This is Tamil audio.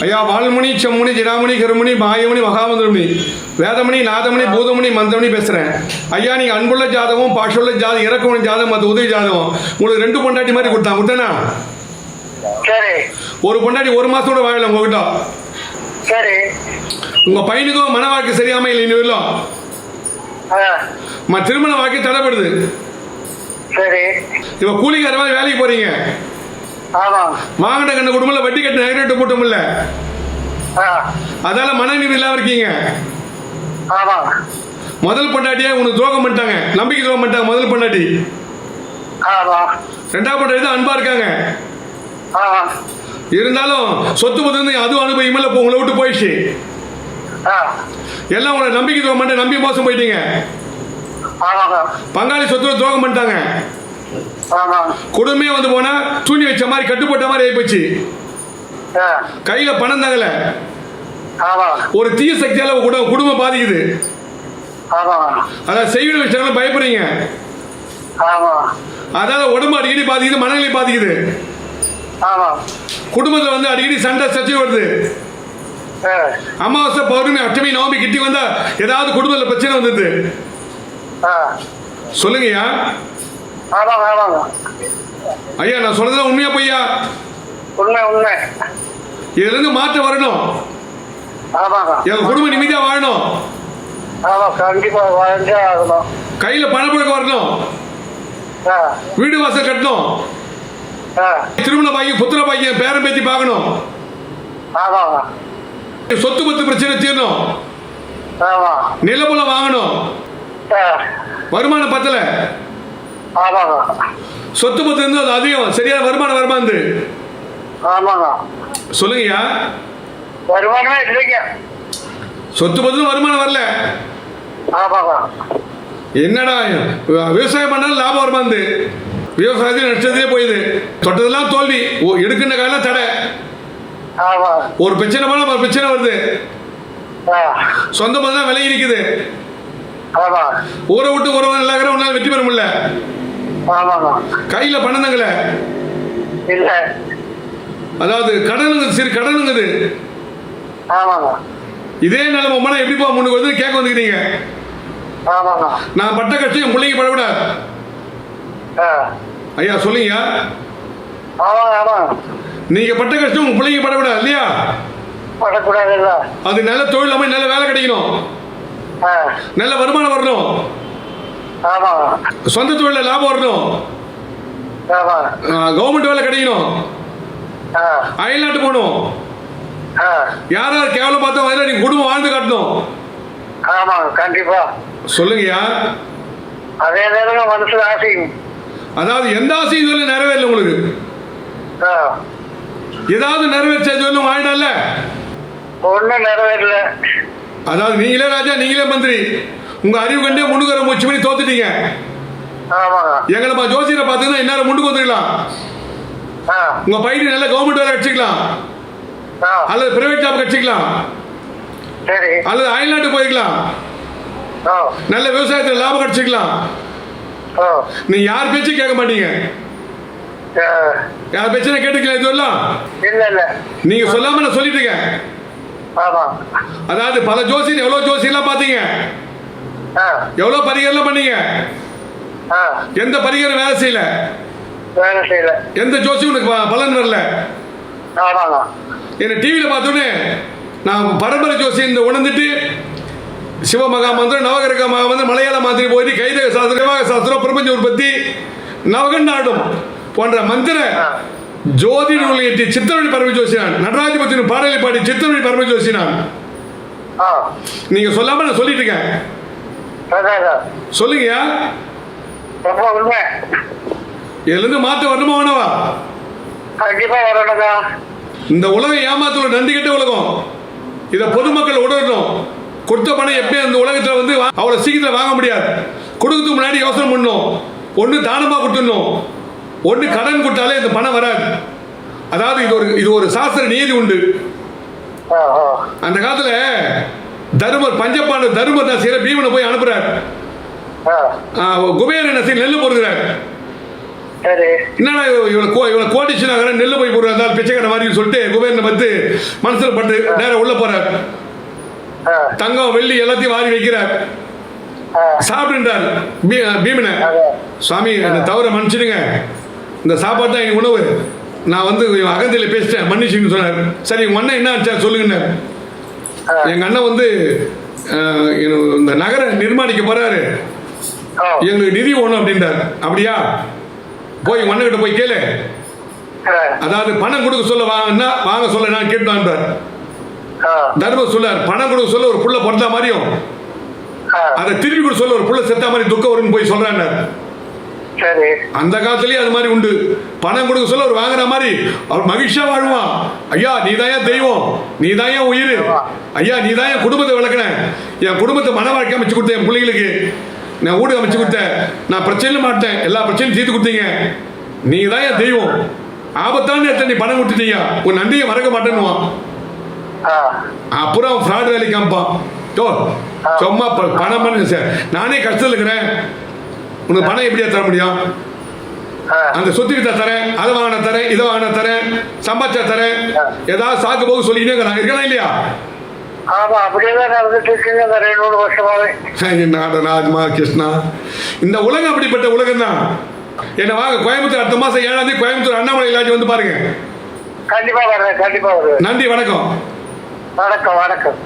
ஐயா வால்முனி செம்முனி ஜிடாமணி கருமணி மாயமணி மகாமந்திரமணி வேதமணி நாதமணி பூதமணி மந்திரமணி பேசுகிறேன் ஐயா நீங்கள் அன்புள்ள ஜாதகம் பாஷுள்ள ஜாதகம் இறக்கமணி ஜாதகம் மற்ற உதவி ஜாதகம் உங்களுக்கு ரெண்டு பொண்டாட்டி மாதிரி கொடுத்தான்? கொடுத்தேனா ஒரு பொண்டாட்டி ஒரு மாதத்தோட வாழல உங்ககிட்ட? சரி. உங்கள் பையனுக்கும் மன வாழ்க்கை சரியாம இல்லை இன்னும் இல்லை? திருமண வாழ்க்கை தடைப்படுது சரி. இப்போ கூலிக்கார மாதிரி வேலைக்கு போகிறீங்க ஆமாம் வாங்கின கண்ணு குடும்பத்தில் வட்டி கட்டு நகைட்டு போட்டும் இல்லை ஆ. அதால மனநிலை இல்லாமல் இருக்கீங்க. முதல் பொண்டாட்டியே உனக்கு துரோகம் பண்ணிட்டாங்க. நம்பிக்கை துரோகம் பண்ணிட்டாங்க முதல் பொண்டாட்டி. ரெண்டாவது பொண்டாட்டி தான் அன்பா இருக்காங்க. இருந்தாலும் சொத்து பத்து வந்து அதுவும் அனுபவிக்கும் இல்லை உங்களை விட்டு போயிடுச்சு. எல்லாம் உங்களை நம்பிக்கை துரோகம் பண்ணிட்டு நம்பி மோசம் போயிட்டீங்க. பங்காளி சொத்துல துரோகம் பண்ணிட்டாங்க. குடும்பமே வந்து போனா துணி வச்ச மாதிரி கட்டுப்பட்ட மாதிரி ஆயிப்போச்சு ஆ. கையில பணம் ஆமாம் ஒரு தீய சக்தியால குடும்பம் பாதிக்குது. அதான் செய்வின விஷயங்களும் பயப்படுறீங்க. அதாவது உடம்பு அடிக்கடி பாதிக்குது மனநிலை பாதிக்குது. குடும்பத்தில் வந்து அடிக்கடி சண்டை சர்ச்சை வருது. ஆ. அமாவாசை பௌர்ணமி அஷ்டமி நவமி கிட்டி வந்தா ஏதாவது குடும்பத்தில் பிரச்சனை வந்தது ஆ. சொல்லுங்கய்யா. ஆமாங்க ஆமாங்க ஐயா நான் சொல்றதுல உண்மையா பொய்யா? உண்மை உண்மை. இதுல இருந்து மாற்றம் வரணும். ஆமாங்க எங்க குடும்பம் நிம்மதியா வாழணும். ஆமாம் கண்டிப்பாக வாழ்ந்தே ஆகணும். கையில பணப்புழக்கம் வரணும். ஆ. வீடு வாசல் கட்டணும். ஆ. திருமண பாக்கியம் புத்திர பாக்கியம் பேரம் பேத்தி பார்க்கணும். சொத்து பத்து பிரச்சனை தீரணும். நிலபுலம் வாங்கணும். ஆ. வருமானம் பத்தல. சொத்து பத்து இருந்து அது அதிகம். சரியான வருமானம் வருமானது ஆமாங்க. சொல்லுங்கய்யா. வருமானமே இல்லைங்க. சொத்து பத்து வருமானம் வரல. என்னடா விவசாயம் பண்ணாலும் லாபம் வருமானது விவசாயத்தில் நஷ்டத்திலே போயுது. தொட்டதெல்லாம் தோல்வி. எடுக்கின்ற காலம் தடை. ஒரு பிரச்சனை போனால் ஒரு பிரச்சனை வருது. சொந்த தான் விலகி நிற்குது ஊரை விட்டு உறவு நல்லா உன்னால வெற்றி பெற முடியல. கையில் பணம் தங்கல இல்லை. அதாவது கடனுங்க சிறு கடனுங்குது. இதே நிலைமை மனம் எப்படி போக முன்னுக்கு வந்து கேட்க வந்துக்கிறீங்க நான் பட்ட கஷ்டம் பிள்ளைங்க படக்கூடாது ஐயா சொல்லுங்க நீங்க பட்ட கஷ்டம் உங்க பிள்ளைங்க படக்கூடாது இல்லையா? படக்கூடாது அது நல்ல தொழில் அமைய நல்ல வேலை கிடைக்கணும். நல்ல வருமானம் வரணும். சொந்த தொழில லாபம் வரணும். கவர்மெண்ட் வேலை கிடைக்கணும். ஆ. அயல்நாட்டு போகணும். யார் யார் கேவலம் பார்த்தா வயல நீங்க குடும்பம் வாழ்ந்து காட்டணும். ஆமாங்க கண்டிப்பா. சொல்லுங்கய்யா. அதே நேரம் மனசுல ஆசையும் அதாவது எந்த ஆசையும் சொல்லி நிறைவேறல உங்களுக்கு. ஆ. ஏதாவது நிறைவேற்ற சொல்லி வாழ்நாள்ல? ஒன்றும் நிறைவேறல. அதாவது நீங்களே ராஜா நீங்களே மந்திரி. உங்க அறிவு கண்டே முன்னுக்கு வர முயற்சி பண்ணி தோத்துட்டீங்க. எங்களை நம்ம ஜோசியரை பார்த்தீங்கன்னா இந்நேரம் முன்னுக்கு வந்துக்கலாம் ஆ. உங்க பையனுக்கு நல்ல கவர்மெண்ட் வேலை கட்சிக்கலாம். ஆ. அல்லது பிரைவேட் ஜாப் கட்சிக்கலாம். சரி. அல்லது அயல்நாட்டு போய்க்கலாம். ஆ. நல்ல விவசாயத்தில் லாபம் கட்சிக்கலாம் ஆ. நீங்க யார் பேச்சும் கேட்க மாட்டீங்க. யார் பேச்சுனா கேட்டுக்கலாம் இதெல்லாம் இல்ல இல்ல. நீங்க சொல்லாம நான் சொல்லிட்டீங்க அதாவது பல ஜோசியர் எவ்வளவு ஜோசியெல்லாம் பார்த்தீங்க. ஆ எவ்வளவு பரிகாரம்லாம் பண்ணீங்க? எந்த பரிகாரம் வேலை செய்யல? வேலை செய்யல. எந்த ஜோசியும் உனக்கு பலன் வரல? என்ன டிவியில் பார்த்தோன்னே நான் பரம்பரை ஜோசி இந்த உணர்ந்துட்டு சிவமகா மந்திரம் நவகிரக மந்திரம் மலையாள மாதிரி போய் கைத சாஸ்திரம் விவாக சாஸ்திரம் பிரபஞ்ச உற்பத்தி நவகன் நாடும் போன்ற மந்திர ஜோதி நூலை எட்டி சித்திரவழி பரம ஜோசினான் நடராஜபத்தின் பாடலை பாடி சித்திரவழி பரம ஜோசினான் ஆ. நீங்க சொல்லாம நான் சொல்லிட்டு இருக்கேன். அதான் அதான். சொல்லுங்கய்யா. ரொம்ப உண்மை. இதுல இருந்து மாற்ற வரணுமா வேணவா? இந்த உலகம் ஏமாத்துல நன்றி கெட்ட உலகம். இதை பொதுமக்கள் உணரணும் கொடுத்த பணம் எப்பயும் இந்த உலகத்துல வந்து அவ்வளவு சீக்கிரத்தில் வாங்க முடியாது. கொடுக்கறதுக்கு முன்னாடி யோசனை பண்ணணும். ஒன்று தானமா கொடுத்துடணும். ஒன்று கடன் கொடுத்தாலே இந்த பணம் வராது. அதாவது இது ஒரு இது ஒரு சாஸ்திர நீதி உண்டு. அந்த காலத்துல தருமர் பஞ்சபாண்ட தருமர் செய்யற பீமனை போய் அனுப்புறார். என்ன செய்ய நெல் பொறுக்கிறார் என்னடா இவ்வளோ கோ இவ்வளோ கோடிச்சு நகரம் நெல் போய் போடுறதா பிச்சைக்கார மாதிரி சொல்லிட்டு குபேரனை பார்த்து மனசில் பட்டு நேரம் உள்ள போறார். தங்கம் வெள்ளி எல்லாத்தையும் வாரி வைக்கிறார். சாப்பிடுன்றார் பீமனை. சுவாமி அந்த தவற மன்னிச்சிடுங்க. இந்த சாப்பாடு தான் எங்கள் உணவு. நான் வந்து அகந்தியில் பேசிட்டேன். மன்னிச்சுன்னு சொன்னார். சரி உங்கள் அண்ணன் என்ன ஆச்சா சொல்லுங்கன்னார். ஆ. எங்கள் அண்ணன் வந்து இந்த நகரை நிர்மாணிக்க போறாரு. எங்களுக்கு நிதி வேணும் அப்படின்றார். அப்படியா? போய் உங்க அண்ணன்கிட்ட போய் கேளு. அதாவது பணம் கொடுக்க சொல்ல வாங்கன்னா வாங்க சொல்ல நான் கேட்டான்றார் ஆ. தர்மம் சொல்லார் பணம் கொடுக்க சொல்ல ஒரு புள்ள பிறந்தா மாதிரியும் அதை திருப்பி கொடுக்க சொல்ல ஒரு புள்ள செத்தா மாதிரி துக்கம் வரும்னு போய் சொல்றாங்க அந்த காலத்துலயே அது மாதிரி உண்டு. பணம் கொடுக்க சொல்ல ஒரு வாங்குற மாதிரி அவர் மகிழ்ச்சியா வாழ்வான். ஐயா நீ தான் தெய்வம். நீ தான் உயிர் ஐயா நீ தான் என் குடும்பத்தை விளக்குன என் குடும்பத்தை மன வாழ்க்கை அமைச்சு கொடுத்தேன் என் பிள்ளைங்களுக்கு நான் வீடு அமைச்சு கொடுத்தேன். நான் பிரச்சனையும் மாட்டேன். எல்லா பிரச்சனையும் தீர்த்து கொடுத்தீங்க. நீ தான் என் தெய்வம். ஆபத்தான நேரத்தில் நீ பணம் கொடுத்துட்டீங்க. உன் நன்றியை மறக்க மாட்டேன்னுவான். அப்புறம் ஃப்ராட் வேலை காமிப்பான் ஓ சும்மா பணம் பண்ணு சார். நானே கஷ்டத்தில் இருக்கிறேன். உனக்கு பணம் எப்படியா தர முடியும்? அந்த சொத்து வித்தா தரேன் அதை வாங்கின தரேன் இதை வாங்கின தரேன் சம்பாதிச்சா தரேன். ஏதாவது சாக்கு போக சொல்லிக்கிட்டே இருக்கிறாங்க இருக்கலாம் இல்லையா? கிருஷ்ணா. இந்த உலகம் அப்படிப்பட்ட உலகம் தான் என்ன வாங்க கோயம்புத்தூர் அடுத்த மாசம் ஏழாம் தேதி கோயம்புத்தூர் அண்ணாமலை இல்லாட்டி வந்து பாருங்க. கண்டிப்பா நன்றி வணக்கம். வணக்கம் வணக்கம்.